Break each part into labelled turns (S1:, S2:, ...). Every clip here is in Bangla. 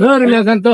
S1: ধরে লেখেন তো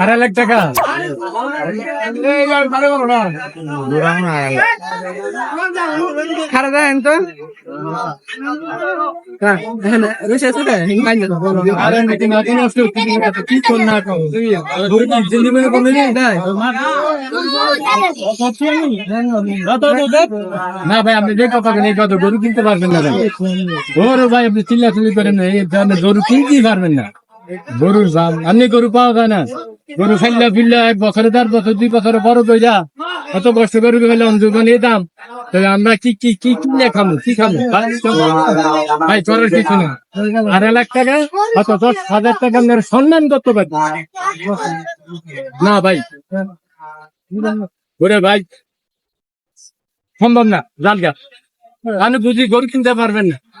S1: আড়াই লাখ টাকা। খারাপ দেন তো? না ভাই আপনি যে কথা নেই কত গরু কিনতে পারবেন না ওরে ভাই আপনি চিল্লা চিল্লি করেন এই ধরনের গরু কিনতেই পারবেন না। গরুর দাম আপনি গরু পাওয়া যায় না। গরু ফেললে ফিরলে এক বছরে দেড় বছর দুই বছরে বড় কইরা অত কষ্ট গরু ফেলে অঞ্জুমান এই দাম। তাহলে আমরা কি কি কি কিনে খাব কি খাব ভাই, তো কিছু না। আড়াই লাখ টাকা অত দশ হাজার টাকা আপনার সম্মান করতে পারি। না ভাই। ওরে ভাই সম্ভব না জালগা আমি বুঝি গরু কিনতে পারবেন না।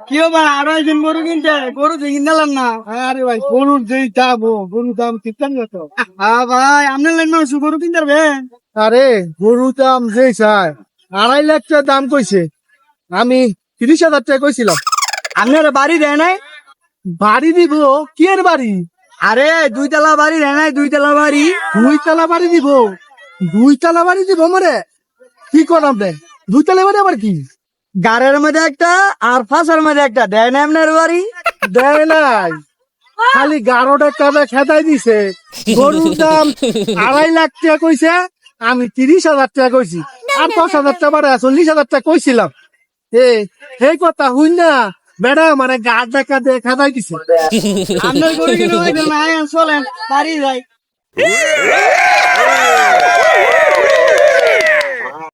S2: আরও গরু কিনতে গরু কিনলাম না।
S1: আরে ভাই। গরুর যেই দাম ও গরুর দাম কিনতেন কত
S2: হ্যাঁ ভাই আপনার লাইন মানুষ গরু কিনতে পারবেন
S1: আরে গরুর দাম যেই চাই আড়াই লাখ টাকা দাম কইছে। আমি তিরিশ হাজার টাকা কইছিলাম।
S2: আপনার বাড়ি দেয় নাই?
S1: বাড়ি দিব? কি এর বাড়ি?
S2: আরে দুই তলা বাড়ি দেয় নাই দুই তলা বাড়ি।
S1: দুই তলা বাড়ি দিব? দুই তলা বাড়ি দিব মরে কি করাম রে দুই তলা বাড়ি আবার কি?
S2: গাড়ের মধ্যে একটা আর ফাঁসার মধ্যে একটা। দেয় না আপনার বাড়ি?
S1: দেয় নাই। খালি গারো টাকা খেদাই দিছে? গরুর দাম আড়াই লাখ টাকা কইছে, আমি তিরিশ হাজার টাকা কইছি। আর দশ হাজার টাকা বাড়ে চল্লিশ হাজার টাকা কইছিলাম। এ এই কথা হুই না। বেড়া মানে গা টাকা দিয়ে খেদাই দিছে।
S2: আপনার গরু কিনে চলেন, বাড়ি যাই।